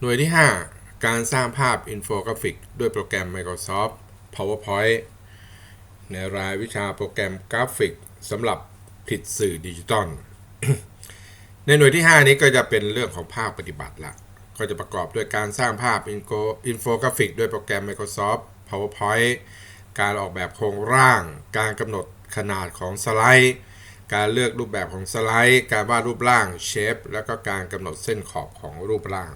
หน่วยที่ 5 การสร้างภาพอินโฟกราฟิก ด้วยโปรแกรม Microsoft PowerPoint ในรายวิชาโปรแกรมกราฟิกสำหรับผลิตสื่อดิจิตอลในหน่วยที่ 5 นี้ก็จะเป็นเรื่องของภาคปฏิบัติละก็จะประกอบด้วยการสร้างภาพอินโฟกราฟิก ด้วยโปรแกรม Microsoft PowerPoint การออกแบบโครงร่าง การกำหนดขนาดของสไลด์ การเลือกรูปแบบของสไลด์ การวาดรูปร่างเชฟ แล้วก็การกำหนดเส้นขอบของรูปร่าง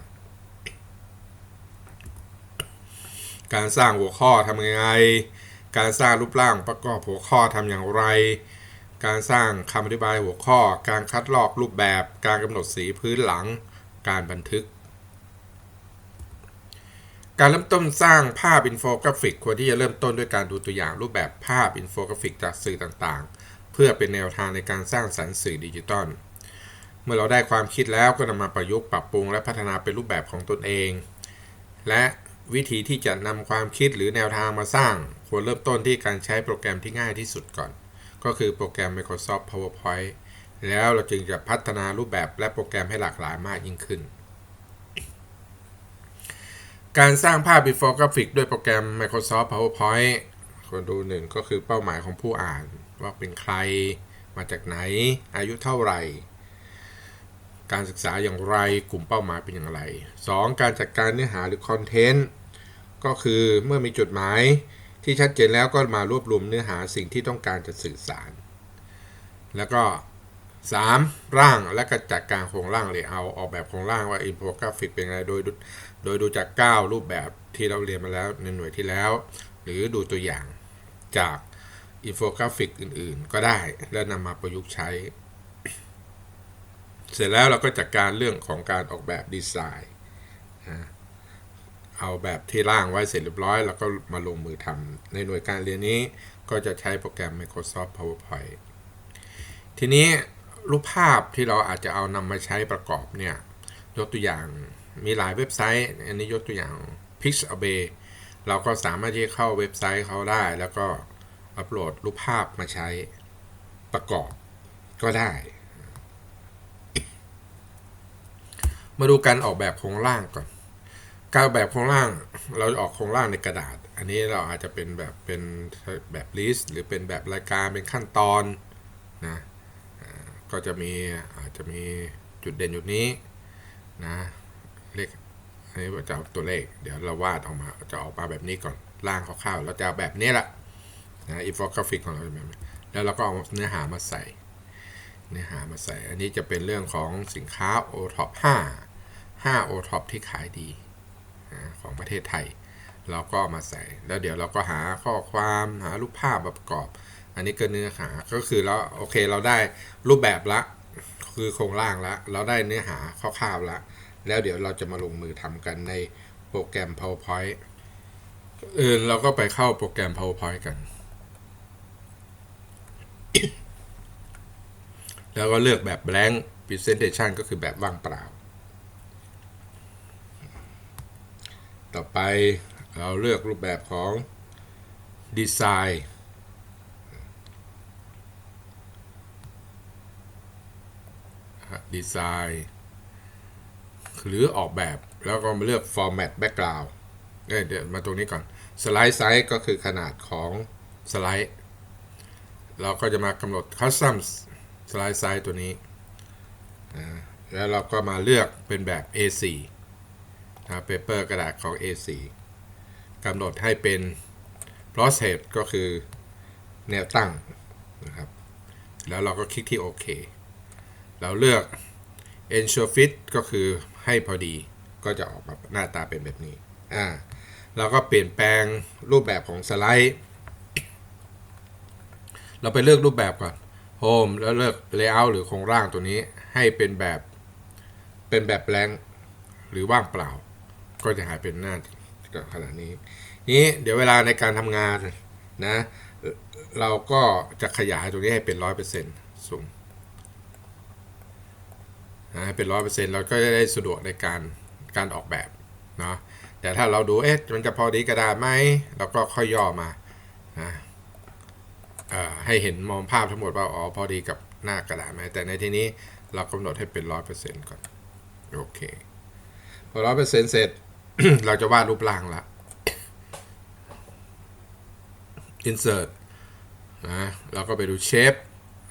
การสร้างหัวข้อทำยังไง การสร้างรูปร่างประกอบหัวข้อทำอย่างไร การสร้างคำอธิบายหัวข้อ การคัดลอกรูปแบบ การกำหนดสีพื้นหลัง การบันทึก การเริ่มต้นสร้างภาพอินโฟกราฟิกควรที่จะเริ่มต้นด้วยการดูตัวอย่างรูปแบบภาพอินโฟกราฟิกจากสื่อต่างๆ เพื่อเป็นแนวทางในการสร้างสรรค์สื่อดิจิตอลเมื่อเราได้ความคิดแล้วก็นำมาประยุกต์ปรับปรุงและพัฒนาเป็นรูปแบบของตนเอง และ วิธีที่จะนำความคิดหรือแนวทางมาสร้าง ควรเริ่มต้นที่การใช้โปรแกรมที่ง่ายที่สุดก่อน ก็คือโปรแกรม Microsoft PowerPoint แล้วเราจึงจะพัฒนารูปแบบและโปรแกรมให้หลากหลายมากยิ่งขึ้น การสร้างภาพ before graphic ด้วยโปรแกรม Microsoft PowerPoint คนดูหนึ่งก็คือเป้าหมายของผู้อ่าน ว่าเป็นใคร มาจากไหน อายุเท่าไหร่ การศึกษาอย่างไร กลุ่มเป้าหมายเป็นอย่างไร 2. การจัดการเนื้อหาหรือคอนเทนต์ ก็คือเมื่อมีจุดหมายที่ชัดเจนแล้วก็มารวบรวมเนื้อหาสิ่งที่ต้องการจะสื่อสาร แล้วก็ 3. ร่างและก็จัดการโครงร่างเลยเอาออกแบบโครงร่างว่าอินโฟกราฟิกเป็นไงโดยดูโดยดูจาก 9 รูปแบบที่เราเรียนมาแล้วในหน่วยที่แล้ว หรือดูตัวอย่างจากอินโฟกราฟิกอื่นๆ ก็ได้แล้วนำมาประยุกต์ใช้ เสร็จแล้วเราก็จัดการเรื่องของการออกแบบดีไซน์นะ เอาแบบที่ร่างไว้เสร็จเรียบร้อย แล้วก็มาลงมือทำในหน่วยการเรียนนี้ก็จะใช้โปรแกรม Microsoft PowerPoint ทีนี้รูปภาพที่เราอาจจะเอานำมาใช้ประกอบเนี่ยยกตัวอย่างมีหลายเว็บไซต์ อันนี้ยกตัวอย่าง Pixabay เราก็สามารถที่จะเข้าเว็บไซต์เขาได้ แล้วก็อัปโหลดรูปภาพมาใช้ประกอบก็ได้ มาดูการออกแบบโครงร่างก่อน การแบบโครงร่างเราจะออกโครงร่างในกระดาษ อันนี้เราอาจจะเป็นแบบเป็นแบบลิสต์หรือเป็นแบบรายการเป็นขั้นตอนนะก็จะมีอาจจะมีจุดเด่นจุดนี้นะเลขอันนี้จะเอาตัวเลข เดี๋ยวเราวาดออกมาจะออกมาแบบนี้ก่อนร่างคร่าวๆแล้วจะาแบบนี้แหละนะอินโฟกราฟิกของเราจะแบบนี้แล้วเราก็เอาเนื้อหามาใส่ เนื้อหามาใส่ อันนี้จะเป็นเรื่องของสินค้า o t o p 5 5 o t o p ที่ขายดี ของประเทศไทย เราก็มาใส่ แล้วเดี๋ยวเราก็หาข้อความหารูปภาพประกอบ อันนี้ก็เนื้อหาก็คือเราโอเคเราได้รูปแบบละคือโครงร่างละเราได้เนื้อหาคร่าวๆละแล้วเดี๋ยวเราจะมาลงมือทำกันในโปรแกรม PowerPoint เออเราก็ไปเข้าโปรแกรม PowerPoint กัน แล้วก็เลือกแบบ blank presentation ก็คือแบบว่างเปล่า ต่อไปเราเลือกรูปแบบของดีไซน์ดีไซน์หรือออกแบบแล้วก็มาเลือก format background เดี๋ยวมาตรงนี้ก่อนสไลด์ไซส์ก็คือขนาดของสไลด์ เราก็จะมากำหนด custom สไลด์ไซส์ตัวนี้ แล้วเราก็มาเลือกเป็นแบบ A4 นะเปเปอร์กระดาษของ A4 กำหนดให้เป็น process ก็คือแนวตั้งนะครับ แล้วเราก็คลิกที่โอเค เราเลือก ensure fit ก็คือให้พอดี ก็จะออกมาหน้าตาเป็นแบบนี้ อ่า เราก็เปลี่ยนแปลงรูปแบบของสไลด์ เราไปเลือกรูปแบบก่อน Home แล้วเลือก Layout หรือโครงร่างตัวนี้ให้เป็นแบบ เป็นแบบแบงหรือว่างเปล่า ก็จะหายเป็นหน้าขนาดนี้ นี้เดี๋ยวเวลาในการทำงานนะ เราก็จะขยายตรงนี้ให้เป็นร้อยเปอร์เซ็นต์สูงนะให้เป็นร้อยเปอร์เซ็นต์เราก็จะได้สะดวกในการการออกแบบเนาะแต่ถ้าเราดูเอ๊ะมันจะพอดีกระดาษไหมเราก็ค่อยย่อมานะให้เห็นมองภาพทั้งหมดว่าอ๋อพอดีกับหน้ากระดาษไหมแต่ในที่นี้เรากำหนดให้เป็นร้อยเปอร์เซ็นต์ก่อน โอเคพอร้อยเปอร์เซ็นต์เสร็จ เราจะวาดรูปร่างละ insert นะเราก็ไปดูเชฟ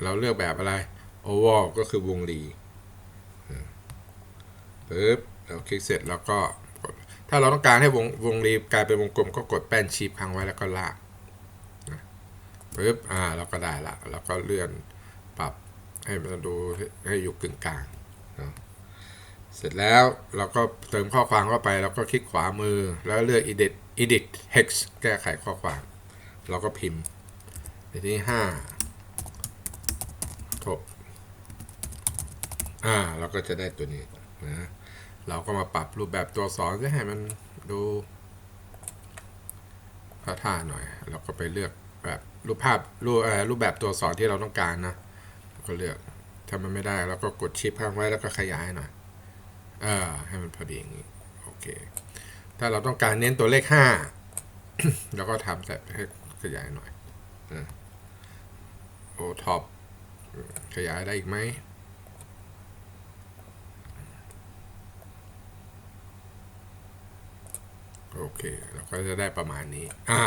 เราเลือกแบบอะไร oval ก็คือวงรีปึ๊บเราคลิกเสร็จแล้วก็กดถ้าเราต้องการให้วงวงรีกลายเป็นวงกลมก็กดแป้นชีพค้างไว้แล้วก็ลากปึ๊บอ่าเราก็ได้ละ แล้วก็เลื่อนปรับให้มันดูให้อยู่กึ่งกลางเนาะ เสร็จแล้วเราก็เติมข้อความเข้าไปแล้วก็คลิกขวามือ แล้วเลือก edit edit hex แก้ไขข้อความเราก็พิมพ์ในที่ห้าทบอ่าเราก็จะได้ตัวนี้นะเราก็มาปรับรูปแบบตัวสอนจะให้มันดูท่าท่าหน่อย เราก็ไปเลือกแบบรูปภาพรูปเอ่อรูปแบบตัวสอนที่เราต้องการนะก็เลือกถ้ามันไม่ได้เราก็กดชิปข้างไว้แล้วก็ขยายหน่อย ออให้มันพอดีอย่างนี้โอเค ถ้าเราต้องการเน้นตัวเลขห้าแล้วก็ทำแต่ให้ขยายหน่อยโอท็อปขยายได้อีกไหมโอเค เราก็จะได้ประมาณนี้ อ่า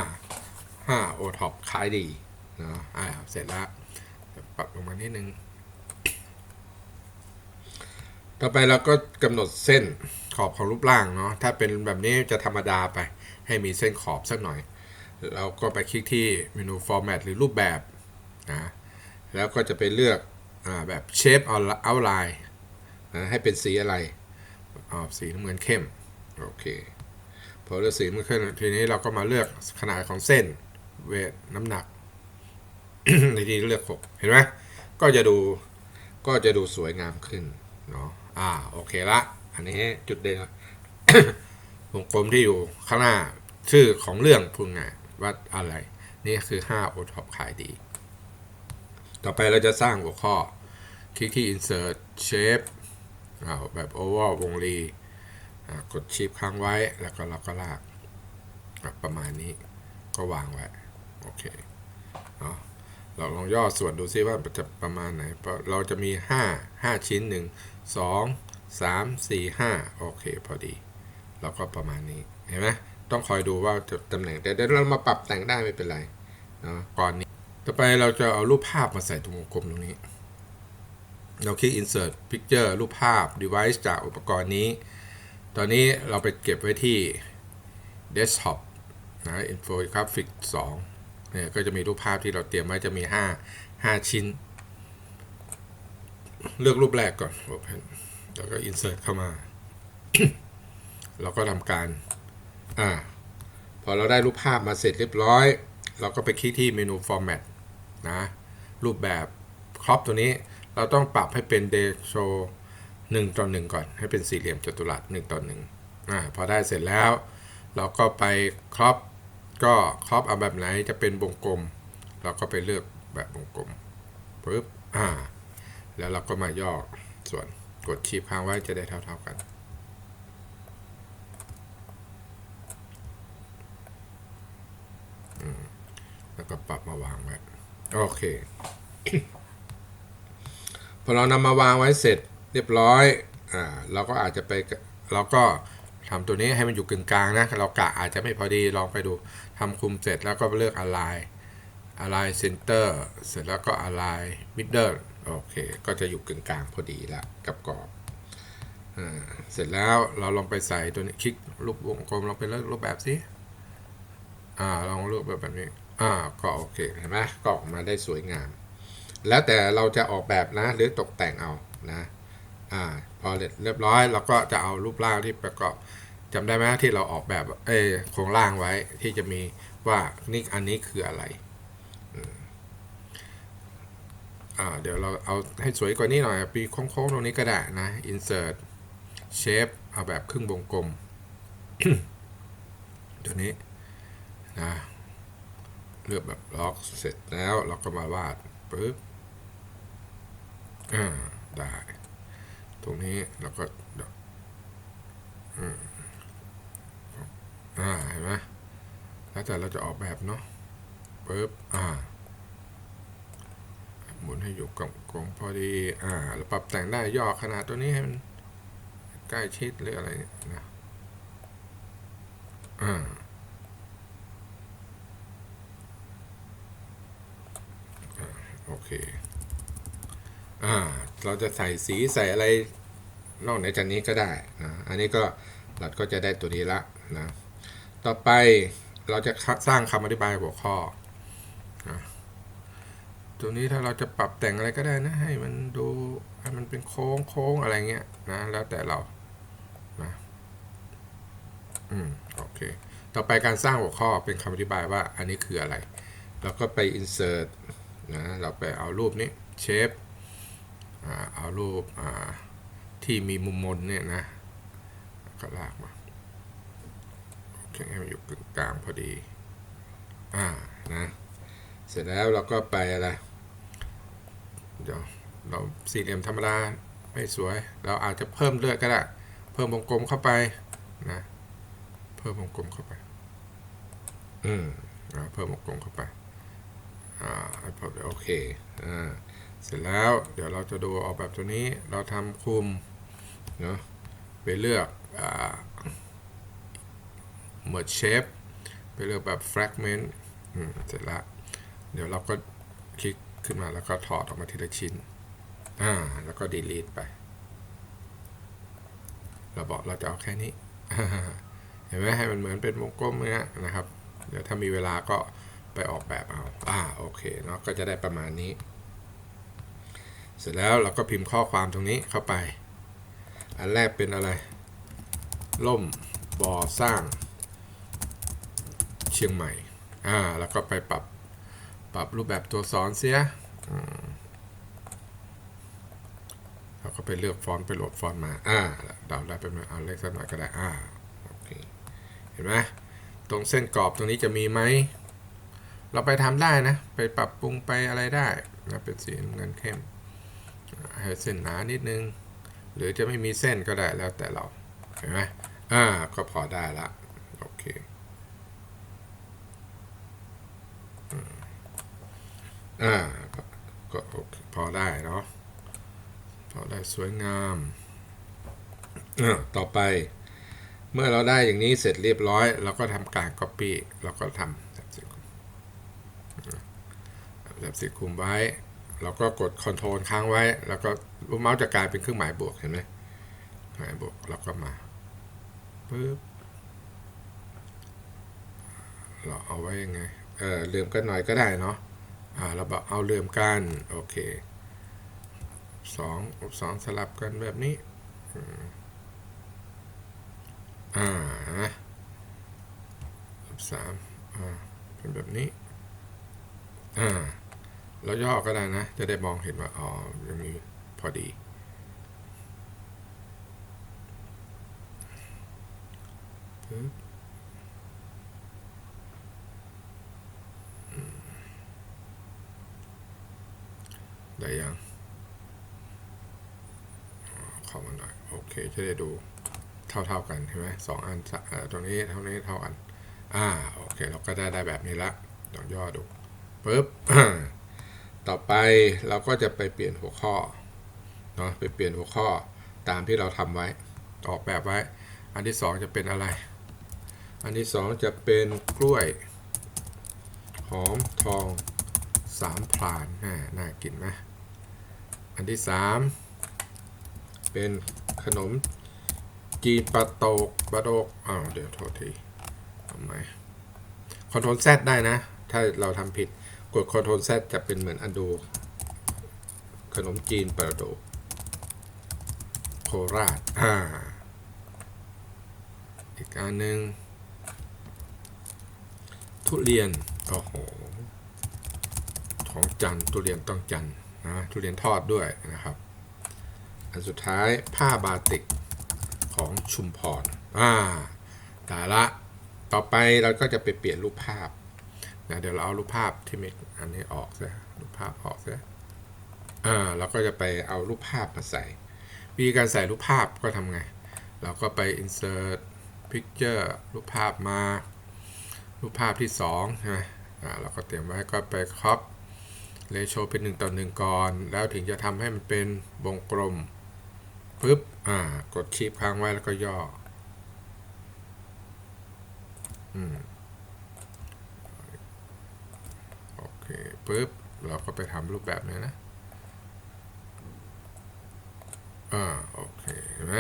ห้าโอท็อปขายดีเนาะอ่า เสร็จแล้วปรับลงมานิดนึง ต่อไปเราก็กำหนดเส้นขอบของรูปร่างเนาะถ้าเป็นแบบนี้จะธรรมดาไป ให้มีเส้นขอบสักหน่อย เราก็ไปคลิกที่เมนู format หรือรูปแบบนะแล้วก็จะไปเลือกอแบบ shape outline นะให้เป็นสีอะไรเอสีน้ำเงินเข้มโอเคพอเลือกสีมันขึ้นทีนี้เราก็มาเลือกขนาดของเส้นเวทน้ำหนักในที่เลือกหกเห็นไหมก็จะดูก็จะดูสวยงามขึ้นเนาะ อ่าโอเคละ อันนี้จุดเด่นวงกลมที่อยู่ข้างหน้าชื่อของเรื่องพูดง่ายว่าอะไร นี่คือ5โอท็อปขายดี ต่อไปเราจะสร้างหัวข้อ คลิกที่ insert shape เอาแบบ oval วงรีกดชิปค้างไว้แล้วก็เราก็ลาก ประมาณนี้ก็วางไว้ โอเคเนาะเราลองย่อส่วนดูซิว่าจะประมาณไหน เราะเราจะมี 5 5 ชิ้น1 2 3 4 5 โอเคพอดีแล้วก็ประมาณนี้ เห็นไหมต้องคอยดูว่าจะตำแหน่งแต่เดี๋ยวเรามาปรับแต่งได้ไม่เป็นไรเนาะก่อนนี้ ต่อไปเราจะเอารูปภาพมาใส่ตรงวงกลมตรงนี้ เราคลิก insert picture รูปภาพ device จากอุปกรณ์นี้ ตอนนี้เราไปเก็บไว้ที่ desktop นะ infographic 2เนี่ยก็จะมีรูปภาพที่เราเตรียมไว้จะมี 5 5 ชิ้น เลือกรูปแรกก่อน open แล้วก็ insert เข้ามา เราก็ทำการ อ่า พอเราได้รูปภาพมาเสร็จเรียบร้อย เราก็ไปคลิกที่เมนู format นะ รูปแบบครอปตัวนี้ เราต้องปรับให้เป็น d e s h o w 1ต่อ1ก่อน ให้เป็นสี่เหลี่ยมจัตุรัส1ต่อ1อ่า พอได้เสร็จแล้ว เราก็ไปครอป ก็ครอปเอาแบบไหนจะเป็นวงกลม เราก็ไปเลือกแบบวงกลมปึ๊บ อ่า แล้วเราก็มาย่อส่วนกดชีพค้างไว้จะได้เท่า ๆกัน แล้วก็ปรับมาวางไว้โอเคพอเรานำมาวางไว้เสร็จเรียบร้อยอ่าเราก็อาจจะไปเราก็ทำตัวนี้ให้มันอยู่กึ่งกลางนะเรากะอาจจะไม่พอดีลองไปดูทำคุมเสร็จแล้วก็เลือก align align center เสร็จแล้วก็ align middle โอเค ก็จะอยู่กึ่งกลางพอดีละกับกรอบเสร็จแล้วเราลองไปใส่ตัวนี้คลิกรูปวงกลมลองไปเลือกรูปแบบสิอ่าลองเลือกแบบแบบนี้อ่าก็โอเคเห็นไหมก็ออกมาได้สวยงาม แล้วแต่เราจะออกแบบนะหรือตกแต่งเอานะอ่าพอเรียบร้อยเราก็จะเอารูปร่างที่ประกอบจำได้ไหมที่เราออกแบบเออโครงร่างไว้ที่จะมีว่านี่อันนี้คืออะไรอืมอ่า เดี๋ยวเราเอาให้สวยกว่านี้หน่อยปีโค้งๆตรงนี้ก็ได้นะ insert shape เอาแบบครึ่งวงกลม ตัวนี้นะเลือกแบบล็อกเสร็จแล้วเราก็มาวาดปึ๊บอ่าได้ ตรงนี้เราก็อ่าเห็นไหมแล้วแต่เราจะออกแบบเนาะปึ๊บอ่า หมุนให้อยู่กับกลมพอดี อ่าเราปรับแต่งได้ย่อขนาดตัวนี้ให้มันใกล้ชิดหรืออะไรนะอ่าอ่าโอเค อ่า เราจะใส่สีใส่อะไรนอกเหนือจากนี้ก็ได้นะ อันนี้ก็เราก็จะได้ตัวนี้ละนะ ต่อไปเราจะสร้างคำอธิบายหัวข้อนะ ตัวนี้ถ้าเราจะปรับแต่งอะไรก็ได้นะ ให้มันดูให้มันเป็นโค้งโค้งอะไรเงี้ยนะ แล้วแต่เรานะอืมโอเค ต่อไปการสร้างหัวข้อเป็นคำอธิบายว่าอันนี้คืออะไร เราก็ไป insert นะเราไปเอารูปนี้ shape อ่าเอารูปอ่าที่มีมุมมนเนี่ยนะ ก็ลากมาโอเคให้มันอยู่กลางพอดี อ่านะ เสร็จแล้วเราก็ไปอะไร เดี๋ยวเราสี่เหลี่ยมธรรมดาไม่สวย เราอาจจะเพิ่มเลือดก็ได้ เพิ่มวงกลมเข้าไปนะ เพิ่มวงกลมเข้าไป อืมเพิ่มวงกลมเข้าไปอ่าพอโอเคอ่าเสร็จแล้วเดี๋ยวเราจะดูออกแบบตัวนี้เราทำคุมเนาะไปเลือกอ่า merge shape ไปเลือกแบบ fragment อืมเสร็จแล้วเดี๋ยวเราก็คลิก ขึ้นมาแล้วก็ถอดออกมาทีละชิ้น อ่า แล้วก็ delete ไป เราบอกเราจะเอาแค่นี้ เห็นไหมให้มันเหมือนเป็นวงกลมเนี้ยนะครับ เดี๋ยวถ้ามีเวลาก็ไปออกแบบเอา อ่า โอเค เนาะ ก็จะได้ประมาณนี้ เสร็จแล้วเราก็พิมพ์ข้อความตรงนี้เข้าไป อันแรกเป็นอะไร ล่มบ่อสร้าง เชียงใหม่ อ่า แล้วก็ไปปรับ ปรับรูปแบบตัวสอนเสียอืมแล้วก็ไปเลือกฟอนต์ไปโหลดฟอนต์มา อ่าเดาได้เป็นเอาเล็กสักหน่อยก็ได้ อ่า โอเค เห็นไหมตรงเส้นกรอบตรงนี้จะมีไหม เราไปทำได้นะ ไปปรับปรุงไปอะไรได้นะเป็นสีน้ำเงินเข้ม ให้เส้นหนานิดนึง หรือจะไม่มีเส้นก็ได้แล้วแต่เรา เห็นไหมอ่า ก็พอได้ละ โอเค อ่าก็พอได้เนาะพอได้สวยงามต่อไป เมื่อเราได้อย่างนี้เสร็จเรียบร้อย เราก็ทำการ Copy เราก็ทำแบบสีคุมแบบสีคุมไว้ เราก็กด Ctrl ค้างไว้ แล้วก็ลูกเมาส์จะกลายเป็นเครื่องหมายบวกเห็นไหมเครื่องหมายบวกเราก็มาปึ๊บเราเอาไว้ยังไง เออลืมกันหน่อยก็ได้เนาะ อ่าเราบอกเอาลืมกัน โอเคสองสองสลับกันแบบนี้ อ่านะสามอ่า เป็นแบบนี้ อ่าแล้วย่อก็ได้นะ จะได้มองเห็นว่า อ๋อ ยังมีพอดี ปึ๊บ ได้ยังอ๋อเข้ามาหน่อยโอเคจะได้ดูเท่าๆกันใช่ไหมสองอันอตรงนี้เท่านี้เท่ากันอ่าโอเคเราก็ได้ได้แบบนี้ละลองย่อดูปึ๊บต่อไปเราก็จะไปเปลี่ยนหัวข้อเนาะไปเปลี่ยนหัวข้อตามที่เราทำไว้ออกแบบไว้ อันที่สองจะเป็นอะไร อันที่สองจะเป็นกล้วยหอมทองสามพรานน่าน่ากินไหม อันที่สามเป็นขนมจีนปลาโตกปลาโดกอ้าวเดี๋ยวโทษทีทำไมคอนโทรลแซได้นะ ถ้าเราทำผิดกดคอนโทรลแซจะเป็นเหมือนอันดูขนมจีนปลาโดกโคราชอ่าอีกอันหนึ่งทุเรียน โอ้โห ของจันทุเรียนต้องจันท นะทุเรียนทอดด้วยนะครับ อันสุดท้ายผ้าบาติกของชุมพรอ่าแต่ละต่อไปเราก็จะไปเปลี่ยนรูปภาพนะเดี๋ยวเราเอารูปภาพที่มีอันนี้ออกซะรูปภาพออกซะอ่าเราก็จะไปเอารูปภาพมาใส่วิธีการใส่รูปภาพก็ทำไง เราก็ไป insert picture รูปภาพมา รูปภาพที่2ใช่ไหมอ่าเราก็เตรียมไว้ก็ไป crop ratio เป็น 1 ต่อ 1 ก่อน แล้วถึงจะทำให้มันเป็นวงกลมปึ๊บอ่ากดชีพค้างไว้แล้วก็ย่ออืมโอเคปุ๊บเราก็ไปทำรูปแบบนี้นะอ่าโอเคเห็นไหม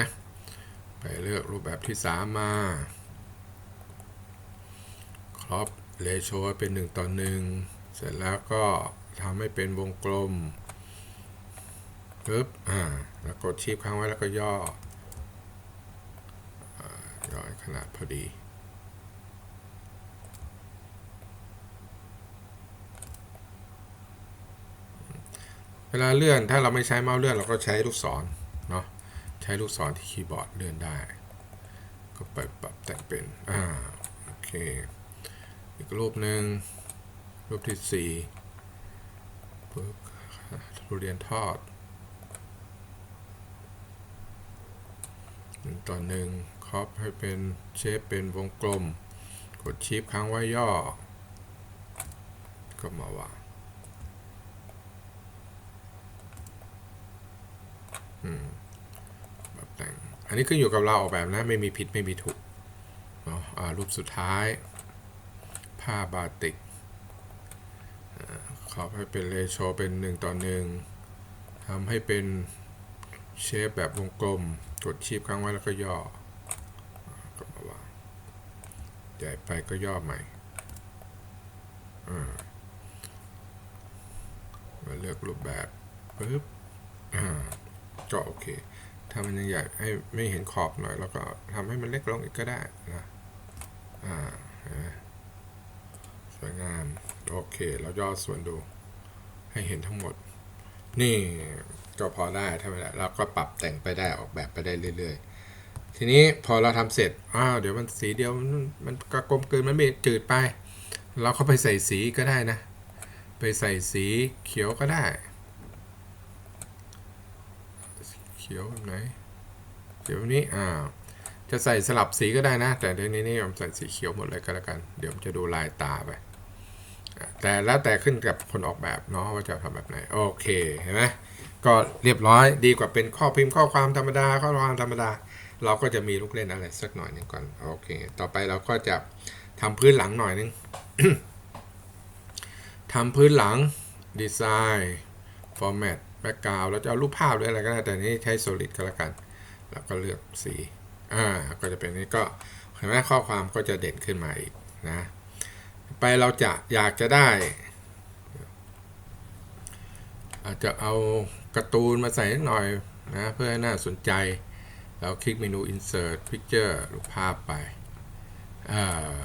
ไปเลือกรูปแบบที่สามมาครอบเลโชเป็นหนึ่งต่อหนึ่งเสร็จแล้วก็ ทำให้เป็นวงกลมปึ๊บอ่า แล้วกดชีพค้างไว้แล้วก็ย่ออ่าย่อขนาดพอดีเวลาเลื่อนถ้าเราไม่ใช้เมาส์เลื่อนเราก็ใช้ลูกศรเนาะใช้ลูกศรที่คีย์บอร์ดเลื่อนได้ ก็ไปปรับแต่งเป็นอ่าโอเคอีกรูปหนึ่งรูปที่สี่ ทุเรียนทอดหนึ่งต่อหนึ่งครอปให้เป็นเชฟเป็นวงกลม กดชิปค้างไว้ย่อ ก็มาวางแบบแต่ง อันนี้ขึ้นอยู่กับเราออกแบบนะ ไม่มีผิดไม่มีถูกเนาะรูปสุดท้าย ผ้าบาติก ขอบให้เป็นเรโชเป็น 1 ต่อ 1ทำให้เป็นเชฟแบบวงกลม กดชีพค้างไว้แล้วก็ย่อก็มาวางใหญ่ไปก็ย่อใหม่มาเลือกรูปแบบปึ๊บก็โอเค ถ้ามันยังอยากให้ไม่เห็นขอบหน่อย แล้วก็ทำให้มันเล็กลงอีกก็ได้นะอ่า วยงาม โอเคเราย่อส่วนดูให้เห็นทั้งหมด นี่ก็พอได้ถ้าไม่ได้เราก็ปรับแต่งไปได้ออกแบบไปได้เรื่อย ๆ ทีนี้พอเราทำเสร็จอ้าวเดี๋ยวมันสีเดียวมันมันก็กลมเกลืนมันไม่จืดไป เราก็ไปใส่สีก็ได้นะ ไปใส่สีเขียวก็ได้ เขียวแบบไหนเขียวนี้อ่าจะใส่สลับสีก็ได้นะ แต่ในนี้นิยมใส่สีเขียวหมดเลยก็แล้วกัน เดี๋ยวมันจะดูลายตาไป แต่แล้วแต่ขึ้นกับคนออกแบบเนาะว่าจะทำแบบไหน โอเคเห็นไหมก็เรียบร้อยดีกว่าเป็นข้อพิมพ์ข้อความธรรมดาข้อความธรรมดา เราก็จะมีลูกเล่นอะไรสักหน่อยหนึงก่อนโอเค ต่อไปเราก็จะทำพื้นหลังหน่อยนึงทำพื้นหลังดีไซน์ฟอร์แมตแบ็กกราวแล้วจะเอารูปภาพหรืออะไรก็ได้แต่นี้ใช้ solid ก็แล้วกัน แล้วก็เลือกสีอ่าก็จะเป็นนี้ก็เห็นไหมข้อความก็จะเด่นขึ้นมาอีกนะ ไปเราจะอยากจะได้ อาจจะเอาการ์ตูนมาใส่นิดหน่อยนะเพื่อให้น่าสนใจ เราคลิกเมนู insert picture รูปภาพไป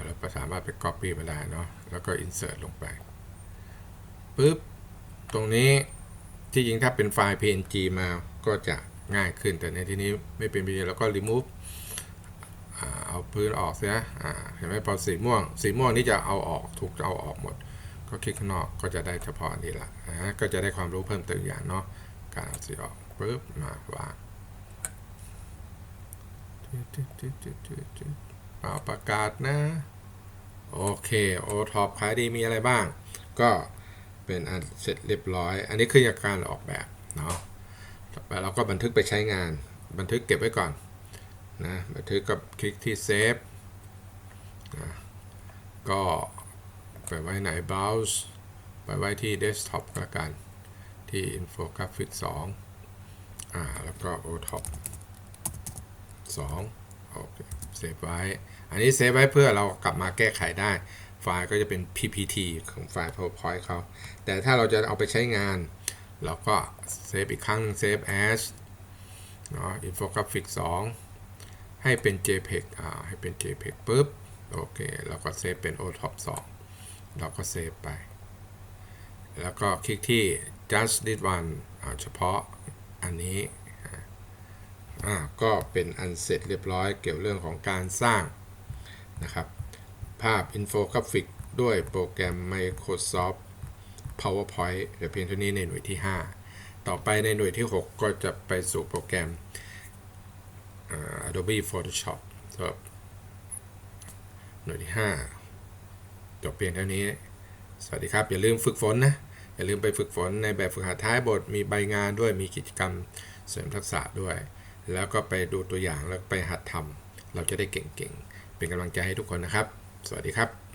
เราสามารถไป copy มาได้เนาะแล้วก็ insert ลงไปปุ๊บตรงนี้ที่จริงถ้าเป็นไฟล์ PNG มาก็จะง่ายขึ้นแต่ในที่นี้ไม่เป็น PNG แล้วก็ remove เอาพื้นออกเสียเห็นไหมพอสีม่วง สีม่วงนี่จะเอาออกถูกเอาออกหมด ก็คลิกข้างนอกก็จะได้เฉพาะนี้ละนะก็จะได้ความรู้เพิ่มเติมอย่างเนาะการเอาสีออกปุ๊บมาวางเป่าประกาศนะ โอเคโอท็อปขายดีมีอะไรบ้าง ก็เป็นอันเสร็จเรียบร้อย อันนี้คือการออกแบบเนาะต่อไปเราก็บันทึกไปใช้งาน บันทึกเก็บไว้ก่อน นะบันทึกกับคลิกที่เซฟนะก็ไปไว้ไหน browse ไปไว้ที่ desktop ก็แล้วกันที่ infographic 2อ่าแล้วก็ otop 2โอเคเซฟไว้ อันนี้เซฟไว้เพื่อเรากลับมาแก้ไขได้ ไฟล์ก็จะเป็น ppt ของไฟล์ powerpoint เขา แต่ถ้าเราจะเอาไปใช้งาน เราก็เซฟอีกครั้งหนึ่ง save as เนาะ infographic 2 ให้เป็น jpeg อ่าให้เป็น jpeg ปุ๊บโอเคแล้วก็เซฟเป็น otop 2 เราก็เซฟไป แล้วก็คลิกที่ just this one เฉพาะอันนี้อ่าก็เป็นอันเสร็จเรียบร้อยเกี่ยวเรื่องของการสร้างนะครับ ภาพอินโฟกราฟิกด้วยโปรแกรม Microsoft PowerPoint เดี๋ยวเพียงเท่านี้ในหน่วยที่ 5 ต่อไปในหน่วยที่ 6 ก็จะไปสู่โปรแกรม Adobe Photoshop สำหรับหน่วยที่ 5 จบเพียงเท่านี้ สวัสดีครับ อย่าลืมฝึกฝนนะ อย่าลืมไปฝึกฝนในแบบฝึกหัดท้ายบท มีใบงานด้วย มีกิจกรรมเสริมทักษะด้วย แล้วก็ไปดูตัวอย่างแล้วไปหัดทำเราจะได้เก่งๆ เป็นกำลังใจให้ทุกคนนะครับ สวัสดีครับ